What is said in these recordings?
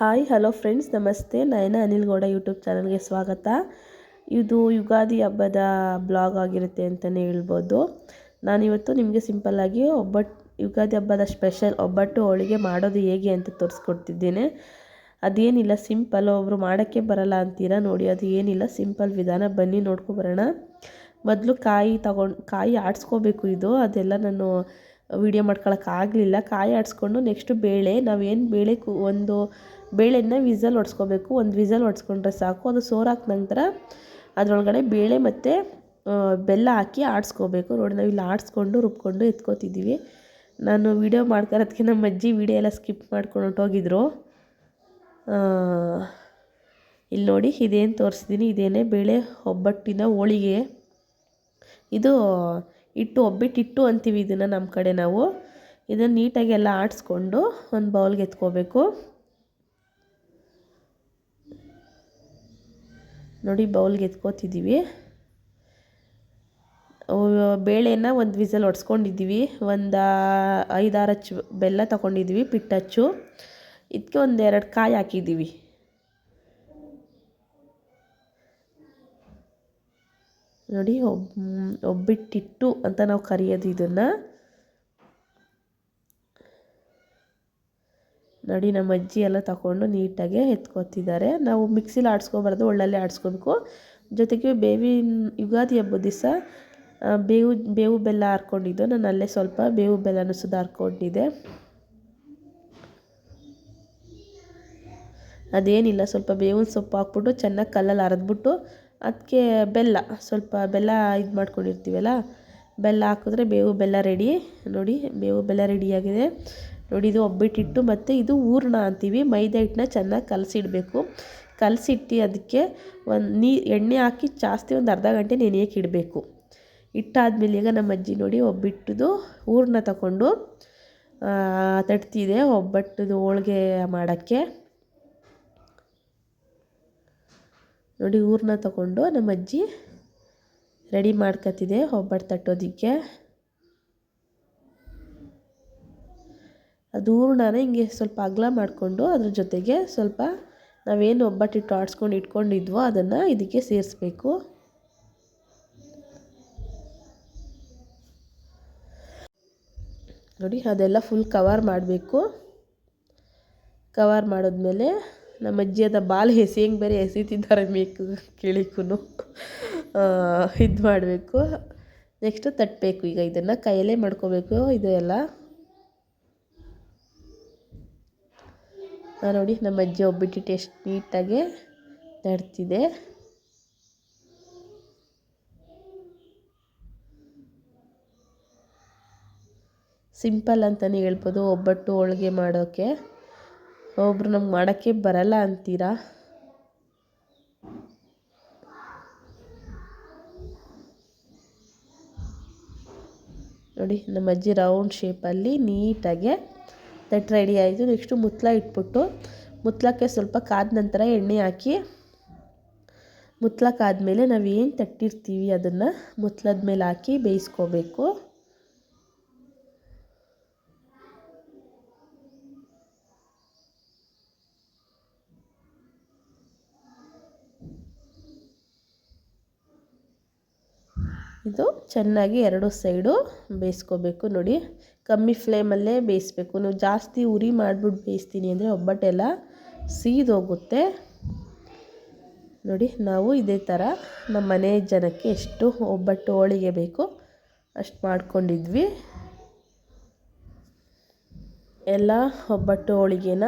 Hi, hello friends, ನಮಸ್ತೆ. ನಯನ Anil Gowda YouTube ಚಾನಲ್ಗೆ ಸ್ವಾಗತ. ಇದು ಯುಗಾದಿ ಹಬ್ಬದ ಬ್ಲಾಗ್ ಆಗಿರುತ್ತೆ ಅಂತಲೇ ಹೇಳ್ಬೋದು. ನಾನಿವತ್ತು ನಿಮಗೆ ಸಿಂಪಲ್ಲಾಗಿ ಒಬ್ಬಟ್ಟು ಯುಗಾದಿ ಹಬ್ಬದ ಸ್ಪೆಷಲ್ ಒಬ್ಬಟ್ಟು ಹೋಳಿಗೆ ಮಾಡೋದು ಹೇಗೆ ಅಂತ ತೋರಿಸ್ಕೊಡ್ತಿದ್ದೇನೆ. ಅದೇನಿಲ್ಲ, ಸಿಂಪಲ್ ಒಬ್ಬರು ಮಾಡೋಕ್ಕೆ ಬರಲ್ಲ ಅಂತೀರಾ ನೋಡಿ, ಅದು ಏನಿಲ್ಲ, ಸಿಂಪಲ್ ವಿಧಾನ. ಬನ್ನಿ ನೋಡ್ಕೊಬರೋಣ ಮೊದಲು ಕಾಯಿ ತಗೊಂಡು, ಕಾಯಿ ಆಡಿಸ್ಕೋಬೇಕು ಇದು. ಅದೆಲ್ಲ ನಾನು ವೀಡಿಯೋ ಮಾಡ್ಕೊಳಕ್ಕಾಗಲಿಲ್ಲ. ಕಾಯಿ ಆಡಿಸ್ಕೊಂಡು ನೆಕ್ಸ್ಟು ಬೇಳೆ, ನಾವೇನು ಬೇಳೆ ಒಂದು ಬೇಳೆನ ವಿಸಲ್ ಹೊಡ್ಸ್ಕೋಬೇಕು ಒಂದು ವಿಸಲ್ ಹೊಡ್ಸ್ಕೊಂಡ್ರೆ ಸಾಕು. ಅದು ಸೋರಾಕ ನಂತರ ಅದರೊಳಗಡೆ ಬೇಳೆ ಮತ್ತು ಬೆಲ್ಲ ಹಾಕಿ ಆಡಿಸ್ಕೋಬೇಕು. ನೋಡಿ, ನಾವು ಇಲ್ಲಿ ಆಡಿಸ್ಕೊಂಡು, ರುಬ್ಕೊಂಡು ಎತ್ಕೋತಿದ್ದೀವಿ. ನಾನು ವೀಡಿಯೋ ಮಾಡ್ಕೊಳೋದಕ್ಕೆ ನಮ್ಮ ಅಜ್ಜಿ ವೀಡಿಯೋ ಎಲ್ಲ ಸ್ಕಿಪ್ ಮಾಡ್ಕೊಂಡು ಹೊಂಟೋಗಿದ್ರು ಇಲ್ಲಿ ನೋಡಿ, ಇದೇನು ತೋರಿಸ್ತೀನಿ ಇದೇನೇ ಬೇಳೆ ಒಬ್ಬಟ್ಟಿನ ಹೋಳಿಗೆ. ಇದು ಹಿಟ್ಟು ಒಬ್ಬಿಟ್ಟು ಹಿಟ್ಟು ಅಂತೀವಿ ಇದನ್ನು ನಮ್ಮ ಕಡೆ ನಾವು. ಇದನ್ನು ನೀಟಾಗಿ ಎಲ್ಲ ಆಡಿಸ್ಕೊಂಡು ಒಂದು ಬೌಲ್ಗೆ ಎತ್ಕೋಬೇಕು. ನೋಡಿ ಬೌಲ್ಗೆ ಎತ್ಕೋತಿದ್ದೀವಿ ಬೇಳೆನ ಒಂದು ವಿಸಲ್ ಒಡ್ಸ್ಕೊಂಡಿದ್ದೀವಿ. ಒಂದು ಐದಾರು ಹಚ್ಚು ಬೆಲ್ಲ ತೊಗೊಂಡಿದ್ದೀವಿ, ಪಿಟ್ಟಚ್ಚು. ಇದಕ್ಕೆ ಒಂದು ಎರಡು ಕಾಯಿ ಹಾಕಿದ್ದೀವಿ. ನೋಡಿ ಒಬ್ಬ ಒಬ್ಬಿಟ್ಟಿಟ್ಟು ಅಂತ ನಾವು ಕರೆಯೋದು ಇದನ್ನು. ನೋಡಿ, ನಮ್ಮ ಅಜ್ಜಿ ಎಲ್ಲ ತಗೊಂಡು ನೀಟಾಗೆ ಎತ್ಕೋತಿದ್ದಾರೆ. ನಾವು ಮಿಕ್ಸಿಲಿ ಆಡಿಸ್ಕೊಬಾರ್ದು, ಒಳ್ಳಲ್ಲಿ ಆಡಿಸ್ಕೋಬೇಕು. ಜೊತೆಗೆ ಬೇವಿನ ಯುಗಾದಿ ಹಬ್ಬದ ದಿವಸ ಬೇವು ಬೇವು ಬೆಲ್ಲ ಹಾರ್ಕೊಂಡಿದ್ದು ನಾನು ಅಲ್ಲೇ ಸ್ವಲ್ಪ ಬೇವು ಬೆಲ್ಲನೂ ಸುಧಾರ್ಕೊಂಡಿದ್ದೆ ಅದೇನಿಲ್ಲ, ಸ್ವಲ್ಪ ಬೇವಿನ ಸೊಪ್ಪು ಹಾಕ್ಬಿಟ್ಟು ಚೆನ್ನಾಗಿ ಕಲ್ಲಲ್ಲಿ ಅರೆದ್ಬಿಟ್ಟು ಅದಕ್ಕೆ ಬೆಲ್ಲ, ಸ್ವಲ್ಪ ಬೆಲ್ಲ ಇದು ಮಾಡ್ಕೊಂಡಿರ್ತೀವಲ್ಲ, ಬೆಲ್ಲ ಹಾಕಿದ್ರೆ ಬೇವು ಬೆಲ್ಲ ರೆಡಿ. ನೋಡಿ, ಬೇವು ಬೆಲ್ಲ ರೆಡಿಯಾಗಿದೆ ನೋಡಿ, ಇದು ಒಬ್ಬಿಟ್ಟಿಟ್ಟು ಮತ್ತು ಇದು ಹೂರ್ಣ ಅಂತೀವಿ. ಮೈದಾ ಹಿಟ್ಟನ್ನ ಚೆನ್ನಾಗಿ ಕಲಸಿಡಬೇಕು. ಕಲಸಿಟ್ಟು ಅದಕ್ಕೆ ಒಂದು ನೀ, ಎಣ್ಣೆ ಹಾಕಿ ಜಾಸ್ತಿ ಒಂದು ಅರ್ಧ ಗಂಟೆ ನೆನೆಯೋಕೆ ಇಡಬೇಕು. ಇಟ್ಟಾದ್ಮೇಲೆ ಈಗ ನಮ್ಮ ಅಜ್ಜಿ ನೋಡಿ ಒಬ್ಬಿಟ್ಟದು ಹೂರ್ಣ ತಗೊಂಡು ತಟ್ತಿದೆ ಒಬ್ಬಟ್ಟದು ಹೋಳಿಗೆ ಮಾಡೋಕ್ಕೆ. ನೋಡಿ, ಹೂರ್ಣ ತಗೊಂಡು ನಮ್ಮ ಅಜ್ಜಿ ರೆಡಿ ಮಾಡ್ಕೊತಿದೆ ಒಬ್ಬಟ್ಟು ತಟ್ಟೋದಕ್ಕೆ. ಅದು ಹೂರ್ಣನ ಹಿಂಗೆ ಸ್ವಲ್ಪ ಅಗಲ ಮಾಡಿಕೊಂಡು ಅದ್ರ ಜೊತೆಗೆ ಸ್ವಲ್ಪ ನಾವೇನು ಒಬ್ಬಟ್ಟಿಟ್ಟು ಆಡಿಸ್ಕೊಂಡು ಇಟ್ಕೊಂಡಿದ್ವೋ ಅದನ್ನು ಇದಕ್ಕೆ ಸೇರಿಸ್ಬೇಕು. ನೋಡಿ, ಅದೆಲ್ಲ ಫುಲ್ ಕವರ್ ಮಾಡಬೇಕು. ಕವರ್ ಮಾಡಿದ್ಮೇಲೆ ನಮ್ಮ ಅಜ್ಜಿ ಅದ ಬಾಲ್ ಹೆಂಗೆ ಬೇರೆ ಎಸಿತಿದ್ದಾರೆ ಮೇಕು ಕೇಳಿಕೂ ಇದು ಮಾಡಬೇಕು ನೆಕ್ಸ್ಟು ತಟ್ಟಬೇಕು ಈಗ, ಇದನ್ನು ಕೈಯಲ್ಲೇ ಮಾಡ್ಕೋಬೇಕು, ಇದು ನೋಡಿ, ನಮ್ಮ ಅಜ್ಜಿ ಒಬ್ಬಿಟ್ಟು ಎಷ್ಟು ನೀಟಾಗೆ ನಡ್ತಿದೆ. ಸಿಂಪಲ್ ಅಂತಲೇ ಹೇಳ್ಬೋದು, ಒಬ್ಬಟ್ಟು ಹೋಳಿಗೆ ಮಾಡೋಕ್ಕೆ ಒಬ್ಬರು ನಮ್ಗೆ ಮಾಡೋಕ್ಕೆ ಬರಲ್ಲ ಅಂತೀರಾ? ನೋಡಿ, ನಮ್ಮ ಅಜ್ಜಿ ರೌಂಡ್ ಶೇಪಲ್ಲಿ ನೀಟಾಗೆ ತಟ್ಟು ರೆಡಿ ಆಯಿತು. ನೆಕ್ಸ್ಟು ಮುತ್ಲ ಇಟ್ಬಿಟ್ಟು, ಮುತ್ಲಕ್ಕೆ ಸ್ವಲ್ಪ ಕಾದ ನಂತರ ಎಣ್ಣೆ ಹಾಕಿ ಮುತ್ತಲಕ್ಕಾದ್ಮೇಲೆ ನಾವು ಏನು ತಟ್ಟಿರ್ತೀವಿ ಅದನ್ನು ಮುತ್ಲದ ಮೇಲೆ ಹಾಕಿ ಬೇಯಿಸ್ಕೋಬೇಕು. ಇದು ಚೆನ್ನಾಗಿ ಎರಡು ಸೈಡು ಬೇಯಿಸ್ಕೋಬೇಕು ನೋಡಿ. ಕಮ್ಮಿ ಫ್ಲೇಮಲ್ಲೇ ಬೇಯಿಸ್ಬೇಕು. ನೀವು ಜಾಸ್ತಿ ಉರಿ ಮಾಡಿಬಿಟ್ಟು ಬೇಯಿಸ್ತೀನಿ ಅಂದರೆ ಒಬ್ಬಟ್ಟೆಲ್ಲ ಸೀದೋಗುತ್ತೆ. ನೋಡಿ, ನಾವು ಇದೇ ಥರ ನಮ್ಮ ಮನೆ ಜನಕ್ಕೆ ಎಷ್ಟು ಒಬ್ಬಟ್ಟು ಹೋಳಿಗೆ ಬೇಕು ಅಷ್ಟು ಮಾಡ್ಕೊಂಡಿದ್ವಿ. ಎಲ್ಲ ಒಬ್ಬಟ್ಟು ಹೋಳಿಗೆನ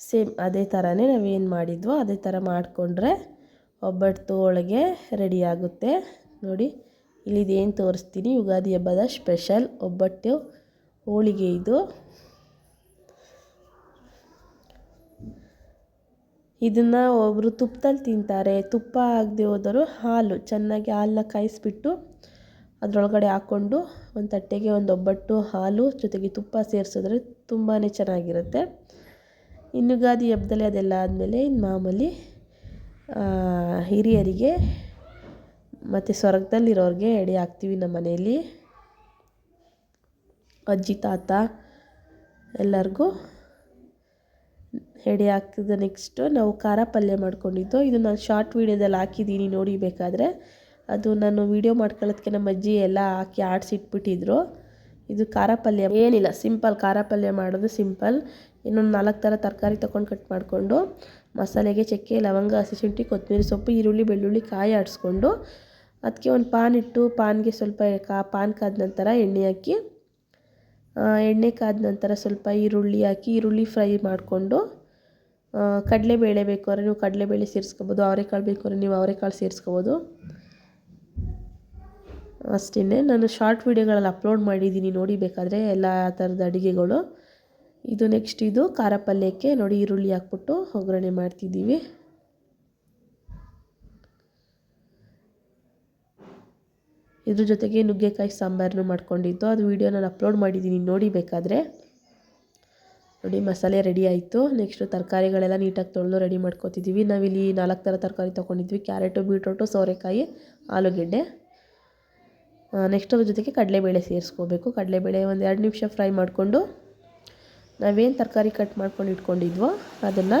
ಸೇಮ್ ಅದೇ ಥರನೇ ನಾವೇನು ಮಾಡಿದ್ವೋ ಅದೇ ಥರ ಮಾಡಿಕೊಂಡ್ರೆ ಒಬ್ಬಟ್ಟು ಹೋಳಿಗೆ ರೆಡಿಯಾಗುತ್ತೆ ನೋಡಿ ಇಲ್ಲಿದೇನು ತೋರಿಸ್ತೀನಿ? ಯುಗಾದಿ ಹಬ್ಬದ ಸ್ಪೆಷಲ್ ಒಬ್ಬಟ್ಟು ಹೋಳಿಗೆ ಇದು. ಇದನ್ನು ಒಬ್ಬರು ತುಪ್ಪದಲ್ಲಿ ತಿಂತಾರೆ. ತುಪ್ಪ ಆಗದೆ ಹೋದರೂ ಹಾಲು, ಚೆನ್ನಾಗಿ ಹಾಲನ್ನ ಕಾಯಿಸ್ಬಿಟ್ಟು ಅದರೊಳಗಡೆ ಹಾಕ್ಕೊಂಡು ಒಂದು ತಟ್ಟೆಗೆ ಒಂದು ಒಬ್ಬಟ್ಟು, ಹಾಲು ಜೊತೆಗೆ ತುಪ್ಪ ಸೇರಿಸಿದ್ರೆ ತುಂಬಾ ಚೆನ್ನಾಗಿರುತ್ತೆ. ಇನ್ನು ಯುಗಾದಿ ಹಬ್ಬದಲ್ಲಿ ಅದೆಲ್ಲ ಆದಮೇಲೆ ಇನ್ನು ಮಾಮೂಲಿ ಹಿರಿಯರಿಗೆ ಮತ್ತು ಸ್ವರ್ಗದಲ್ಲಿರೋರಿಗೆ ಎಡೆ ಹಾಕ್ತೀವಿ ನಮ್ಮ ಮನೆಯಲ್ಲಿ. ಅಜ್ಜಿ, ತಾತ ಎಲ್ಲರಿಗೂ ಎಡೆ ಹಾಕ್ತಿದ್ದ ನೆಕ್ಸ್ಟು ನಾವು ಖಾರ ಪಲ್ಯ ಮಾಡ್ಕೊಂಡಿದ್ದು. ಇದು ನಾನು ಶಾರ್ಟ್ ವೀಡಿಯೋದಲ್ಲಿ ಹಾಕಿದ್ದೀನಿ, ನೋಡಿ ಬೇಕಾದರೆ. ಅದು ನಾನು ವೀಡಿಯೋ ಮಾಡ್ಕೊಳ್ಳೋದಕ್ಕೆ ನಮ್ಮ ಅಜ್ಜಿ ಎಲ್ಲ ಹಾಕಿ ಆಡಿಸಿಟ್ಬಿಟ್ಟಿದ್ರು. ಇದು ಖಾರ ಪಲ್ಯ. ಏನಿಲ್ಲ ಸಿಂಪಲ್ ಖಾರ ಪಲ್ಯ ಮಾಡೋದು ಸಿಂಪಲ್ ಇನ್ನೊಂದು ನಾಲ್ಕು ಥರ ತರಕಾರಿ ತೊಗೊಂಡು ಕಟ್ ಮಾಡಿಕೊಂಡು, ಮಸಾಲೆಗೆ ಚಕ್ಕೆ, ಲವಂಗ ಹಸಿಶುಂಠಿ ಕೊತ್ತಂಬರಿ ಸೊಪ್ಪು, ಈರುಳ್ಳಿ, ಬೆಳ್ಳುಳ್ಳಿ ಕಾಯಿ ಆಡಿಸ್ಕೊಂಡು ಅದಕ್ಕೆ ಒಂದು ಪಾನ್ ಇಟ್ಟು ಪಾನ್ಗೆ ಸ್ವಲ್ಪ ಕಾ, ಪಾನ್ ಕಾದ ನಂತರ ಎಣ್ಣೆ ಹಾಕಿ ಎಣ್ಣೆ ಕಾದ ನಂತರ ಸ್ವಲ್ಪ ಈರುಳ್ಳಿ ಹಾಕಿ, ಈರುಳ್ಳಿ ಫ್ರೈ ಮಾಡಿಕೊಂಡು ಕಡಲೆಬೇಳೆ ಬೇಕಾದ್ರೆ ನೀವು ಕಡಲೆಬೇಳೆ ಸೇರಿಸ್ಕೋಬೋದು, ಅವರೆಕಾಳು ಬೇಕು ಅಂದರೆ ನೀವು ಅವರೆಕಾಳು ಸೇರಿಸ್ಕೋಬೋದು. ಅಷ್ಟೇ ನಾನು ಶಾರ್ಟ್ ವೀಡಿಯೋಗಳಲ್ಲಿ ಅಪ್ಲೋಡ್ ಮಾಡಿದ್ದೀನಿ ನೋಡಿ ಬೇಕಾದರೆ ಎಲ್ಲ ಥರದ ಅಡುಗೆಗಳು. ಇದು ನೆಕ್ಸ್ಟ್ ಇದು ಖಾರ ಪಲ್ಯಕ್ಕೆ ನೋಡಿ ಈರುಳ್ಳಿ ಹಾಕ್ಬಿಟ್ಟು ಒಗ್ಗರಣೆ ಮಾಡ್ತಿದ್ದೀವಿ. ಇದ್ರ ಜೊತೆಗೆ ನುಗ್ಗೆಕಾಯಿ ಸಾಂಬಾರನ್ನು ಮಾಡ್ಕೊಂಡಿದ್ದು. ಅದು ವೀಡಿಯೋ ನಾನು ಅಪ್ಲೋಡ್ ಮಾಡಿದ್ದೀನಿ, ನೋಡಿ ಬೇಕಾದರೆ. ನೋಡಿ, ಮಸಾಲೆ ರೆಡಿ ಆಯಿತು. ನೆಕ್ಸ್ಟು ತರಕಾರಿಗಳೆಲ್ಲ ನೀಟಾಗಿ ತೊಳೆದು ರೆಡಿ ಮಾಡ್ಕೊತಿದ್ದೀವಿ ನಾವಿಲ್ಲಿ ನಾಲ್ಕು ಥರ ತರಕಾರಿ ತೊಗೊಂಡಿದ್ವಿ. ಕ್ಯಾರೆಟು, ಬೀಟ್ರೋಟು, ಸೋರೆಕಾಯಿ, ಆಲೂಗೆಡ್ಡೆ. ನೆಕ್ಸ್ಟ್ ಅದ್ರ ಜೊತೆಗೆ ಕಡಲೆಬೇಳೆ ಸೇರಿಸ್ಕೋಬೇಕು. ಕಡಲೆಬೇಳೆ ಒಂದು ಎರಡು ನಿಮಿಷ ಫ್ರೈ ಮಾಡಿಕೊಂಡು ನಾವೇನು ತರಕಾರಿ ಕಟ್ ಮಾಡ್ಕೊಂಡು ಇಟ್ಕೊಂಡಿದ್ವೋ ಅದನ್ನು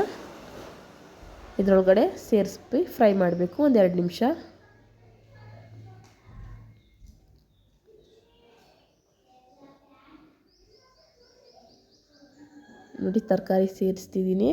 ಇದರೊಳಗಡೆ ಸೇರಿಸ್ಬಿ ಫ್ರೈ ಮಾಡಬೇಕು. ಒಂದೆರಡು ನಿಮಿಷ. ನೋಡಿ ತರಕಾರಿ ಸೇರಿಸ್ತಿದ್ದೀನಿ.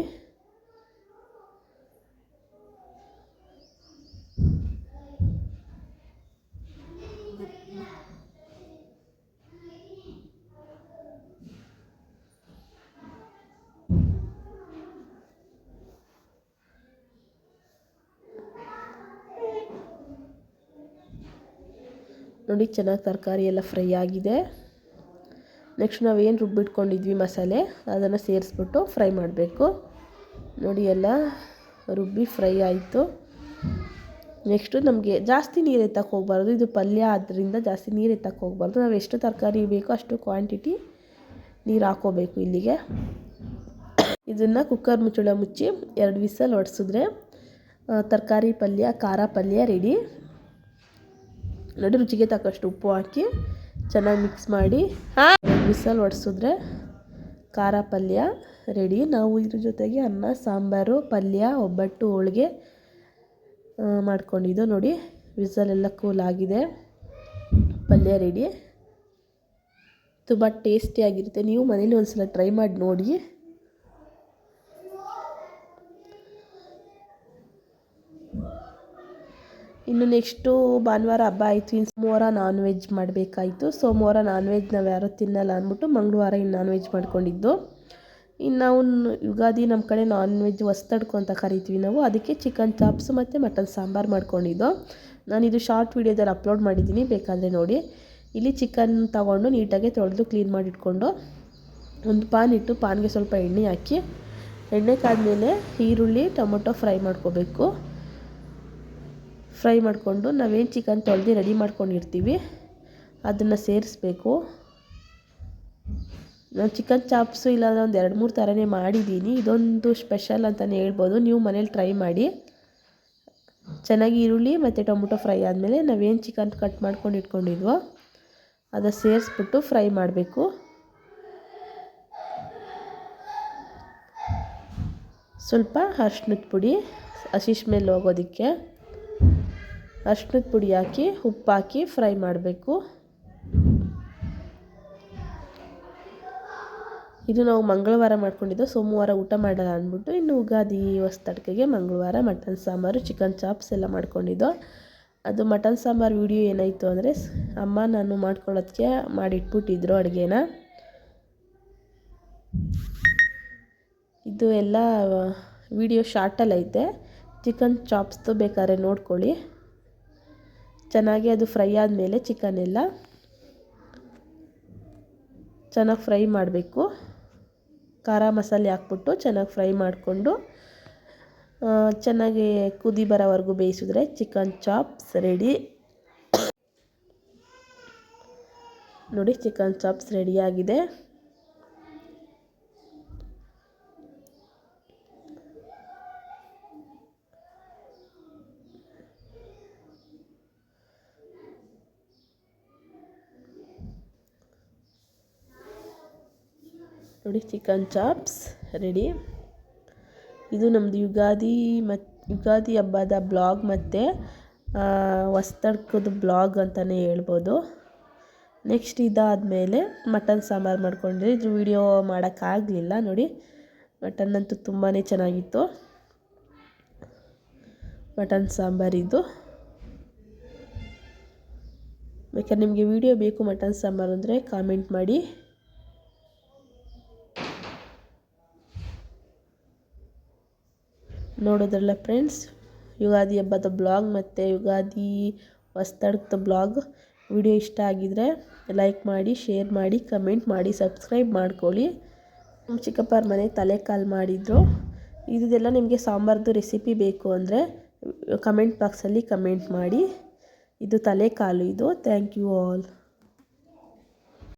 ನೋಡಿ ಚೆನ್ನಾಗಿ ತರಕಾರಿ ಎಲ್ಲ ಫ್ರೈ ಆಗಿದೆ. ನೆಕ್ಸ್ಟ್ ನಾವು ಏನು ರುಬ್ಬಿಟ್ಕೊಂಡಿದ್ವಿ ಮಸಾಲೆ, ಅದನ್ನು ಸೇರಿಸ್ಬಿಟ್ಟು ಫ್ರೈ ಮಾಡಬೇಕು. ನೋಡಿ ಎಲ್ಲ ರುಬ್ಬಿ ಫ್ರೈ ಆಯಿತು. ನೆಕ್ಸ್ಟು ನಮಗೆ ಜಾಸ್ತಿ ನೀರು ಎತ್ತಕ್ಕೆ ಹೋಗ್ಬಾರ್ದು, ಇದು ಪಲ್ಯ ಆದ್ದರಿಂದ ಜಾಸ್ತಿ ನೀರು ಎತ್ತಕ್ಕೆ ಹೋಗ್ಬಾರ್ದು. ನಾವು ಎಷ್ಟು ತರಕಾರಿ ಬೇಕೋ ಅಷ್ಟು ಕ್ವಾಂಟಿಟಿ ನೀರು ಹಾಕೋಬೇಕು ಇಲ್ಲಿಗೆ. ಇದನ್ನು ಕುಕ್ಕರ್ ಮುಚ್ಚಳ ಮುಚ್ಚಿ ಎರಡು ವಿಸಲ್ ಹೊಡ್ಸಿದ್ರೆ ತರಕಾರಿ ಪಲ್ಯ, ಖಾರ ಪಲ್ಯ ರೆಡಿ ನೋಡಿ ರುಚಿಗೆ ತಕ್ಕಷ್ಟು ಉಪ್ಪು ಹಾಕಿ ಚೆನ್ನಾಗಿ ಮಿಕ್ಸ್ ಮಾಡಿ. ಬಿಸಲ್ ಒಡಿಸಿದ್ರೆ ಖಾರ ಪಲ್ಯ ರೆಡಿ ನಾವು ಇದ್ರ ಜೊತೆಗೆ ಅನ್ನ, ಸಾಂಬಾರು, ಪಲ್ಯ, ಒಬ್ಬಟ್ಟು, ಹೋಳಿಗೆ ಮಾಡ್ಕೊಂಡಿದ್ದು. ನೋಡಿ ವಿಸಲೆಲ್ಲ ಕೂಲ್ ಆಗಿದೆ. ಪಲ್ಯ ರೆಡಿ ತುಂಬ ಟೇಸ್ಟಿಯಾಗಿರುತ್ತೆ ನೀವು ಮನೇಲಿ ಒಂದ್ಸಲ ಟ್ರೈ ಮಾಡಿ ನೋಡಿ. ಇನ್ನು ನೆಕ್ಸ್ಟು ಭಾನುವಾರ ಹಬ್ಬ ಆಯಿತು. ಇನ್ನು ಸೋಮವಾರ ನಾನ್ ವೆಜ್ ಮಾಡಬೇಕಾಯಿತು. ಸೋಮವಾರ ನಾನ್ ವೆಜ್ ನಾವು ಯಾರೂ ತಿನ್ನಲ್ಲ ಅಂದ್ಬಿಟ್ಟು ಮಂಗಳವಾರ ಇನ್ನು ನಾನ್ ವೆಜ್ ಮಾಡ್ಕೊಂಡಿದ್ದು. ಇನ್ನು ನಾವು ಯುಗಾದಿ ನಮ್ಮ ಕಡೆ ನಾನ್ ವೆಜ್ ಹೊಸ್ತಡ್ಕು ಅಂತ ಕರಿತೀವಿ ನಾವು. ಅದಕ್ಕೆ ಚಿಕನ್ ಚಾಪ್ಸ್ ಮತ್ತು ಮಟನ್ ಸಾಂಬಾರು ಮಾಡ್ಕೊಂಡಿದ್ದು. ಇದು ಶಾರ್ಟ್ ವೀಡಿಯೋದಲ್ಲಿ ಅಪ್ಲೋಡ್ ಮಾಡಿದ್ದೀನಿ. ಬೇಕಾದರೆ ನೋಡಿ. ಇಲ್ಲಿ ಚಿಕನ್ ತಗೊಂಡು ನೀಟಾಗಿ ತೊಳೆದು ಕ್ಲೀನ್ ಮಾಡಿಟ್ಕೊಂಡು ಒಂದು ಪಾನ್ ಇಟ್ಟು ಪಾನ್ಗೆ ಸ್ವಲ್ಪ ಎಣ್ಣೆ ಹಾಕಿ. ಎಣ್ಣೆ ಕಾದ್ಮೇಲೆ ಈರುಳ್ಳಿ, ಟೊಮೊಟೊ ಫ್ರೈ ಮಾಡ್ಕೋಬೇಕು. ಫ್ರೈ ಮಾಡಿಕೊಂಡು ನಾವೇನು ಚಿಕನ್ ತೊಳೆದು ರೆಡಿ ಮಾಡ್ಕೊಂಡಿರ್ತೀವಿ, ಅದನ್ನು ಸೇರಿಸ್ಬೇಕು. ನಾನು ಚಿಕನ್ ಚಾಪ್ಸು ಇಲ್ಲಾಂದರೆ ಒಂದು ಎರಡು ಮೂರು ಥರನೇ ಮಾಡಿದ್ದೀನಿ. ಇದೊಂದು ಸ್ಪೆಷಲ್ ಅಂತಲೇ ಹೇಳ್ಬೋದು. ನೀವು ಮನೇಲಿ ಟ್ರೈ ಮಾಡಿ. ಚೆನ್ನಾಗಿ ಈರುಳ್ಳಿ ಮತ್ತು ಟೊಮೊಟೊ ಫ್ರೈ ಆದಮೇಲೆ ನಾವೇನು ಚಿಕನ್ ಕಟ್ ಮಾಡ್ಕೊಂಡು ಇಟ್ಕೊಂಡಿದ್ವೋ, ಅದು ಸೇರಿಸ್ಬಿಟ್ಟು ಫ್ರೈ ಮಾಡಬೇಕು. ಸ್ವಲ್ಪ ಅರ್ಶಿನದ ಪುಡಿ ಹಸಿ ಸ್ಮೆಲ್ ಹೋಗೋದಕ್ಕೆ. ಅರ್ಶಿನದ ಪುಡಿ ಹಾಕಿ ಉಪ್ಪಾಕಿ ಫ್ರೈ ಮಾಡಬೇಕು. ಇದು ನಾವು ಮಂಗಳವಾರ ಮಾಡ್ಕೊಂಡಿದ್ದು, ಸೋಮವಾರ ಊಟ ಮಾಡಲ್ಲ ಅಂದ್ಬಿಟ್ಟು, ಇನ್ನು ಉಗಾದಿ ಹೊಸ್ತಡ್ಕೆಗೆ ಮಂಗಳವಾರ ಮಟನ್ ಸಾಂಬಾರು, ಚಿಕನ್ ಚಾಪ್ಸ್ ಎಲ್ಲ ಮಾಡ್ಕೊಂಡಿದ್ದು. ಅದು ಮಟನ್ ಸಾಂಬಾರು ವಿಡಿಯೋ ಏನಾಯಿತು ಅಂದರೆ, ಅಮ್ಮ ನಾನು ಮಾಡ್ಕೊಳ್ಳೋದಕ್ಕೆ ಮಾಡಿಟ್ಬಿಟ್ಟಿದ್ರು ಅಡುಗೆನ. ಇದು ಎಲ್ಲ ವಿಡಿಯೋ ಶಾರ್ಟಲ್ಲೈತೆ ಚಿಕನ್ ಚಾಪ್ಸ್ದು ಬೇಕಾದ್ರೆ ನೋಡ್ಕೊಳ್ಳಿ. ಚೆನ್ನಾಗಿ ಅದು ಫ್ರೈ ಆದಮೇಲೆ ಚಿಕನ್ ಎಲ್ಲ ಚೆನ್ನಾಗಿ ಫ್ರೈ ಮಾಡಬೇಕು. ಖಾರ ಮಸಾಲೆ ಹಾಕ್ಬಿಟ್ಟು ಚೆನ್ನಾಗಿ ಫ್ರೈ ಮಾಡಿಕೊಂಡು ಚೆನ್ನಾಗಿ ಕುದಿ ಬರೋವರೆಗೂ ಬೇಯಿಸಿದ್ರೆ ಚಿಕನ್ ಚಾಪ್ಸ್ ರೆಡಿ ನೋಡಿ ಚಿಕನ್ ಚಾಪ್ಸ್ ರೆಡಿಯಾಗಿದೆ ನೋಡಿ ಚಿಕನ್ ಚಾಪ್ಸ್ ರೆಡಿ ಇದು ನಮ್ಮದು ಯುಗಾದಿ ಮತ್ತು ಯುಗಾದಿ ಹಬ್ಬದ ಬ್ಲಾಗ್ ಮತ್ತು ಹೊಸ್ತಡ್ಕದ ಬ್ಲಾಗ್ ಅಂತಲೇ ಹೇಳ್ಬೋದು. ನೆಕ್ಸ್ಟ್ ಇದಾದಮೇಲೆ ಮಟನ್ ಸಾಂಬಾರು ಮಾಡ್ಕೊಂಡ್ರೆ ಇದು ವಿಡಿಯೋ ಮಾಡೋಕ್ಕಾಗಲಿಲ್ಲ ನೋಡಿ. ಮಟನ್ ಅಂತೂ ತುಂಬಾ ಚೆನ್ನಾಗಿತ್ತು. ಮಟನ್ ಸಾಂಬಾರಿದ್ದು ಬೇಕಾದ್ರೆ ನಿಮಗೆ ವಿಡಿಯೋ ಬೇಕು ಮಟನ್ ಸಾಂಬಾರು ಅಂದರೆ ಕಾಮೆಂಟ್ ಮಾಡಿ. ನೋಡೋದ್ರಲ್ಲ ಫ್ರೆಂಡ್ಸ್ ಯುಗಾದಿ ಹಬ್ಬದ ಬ್ಲಾಗ್ ಮತ್ತು ಯುಗಾದಿ ಹೊಸ್ತಡ್ಕದ ಬ್ಲಾಗ್ ವಿಡಿಯೋ ಇಷ್ಟ ಆಗಿದ್ದರೆ ಲೈಕ್ ಮಾಡಿ ಶೇರ್ ಮಾಡಿ ಕಮೆಂಟ್ ಮಾಡಿ ಸಬ್ಸ್ಕ್ರೈಬ್ ಮಾಡ್ಕೊಳ್ಳಿ. ನಮ್ಮ ಚಿಕ್ಕಪ್ಪರ ಮನೆ ತಲೆ ಕಾಲು ಮಾಡಿದರು. ಇದೆಲ್ಲ ನಿಮಗೆ ಸಾಂಬಾರ್ದು ರೆಸಿಪಿ ಬೇಕು ಅಂದರೆ ಕಮೆಂಟ್ ಬಾಕ್ಸಲ್ಲಿ ಕಮೆಂಟ್ ಮಾಡಿ. ಇದು ತಲೆ ಕಾಲು ಇದು. Thank you all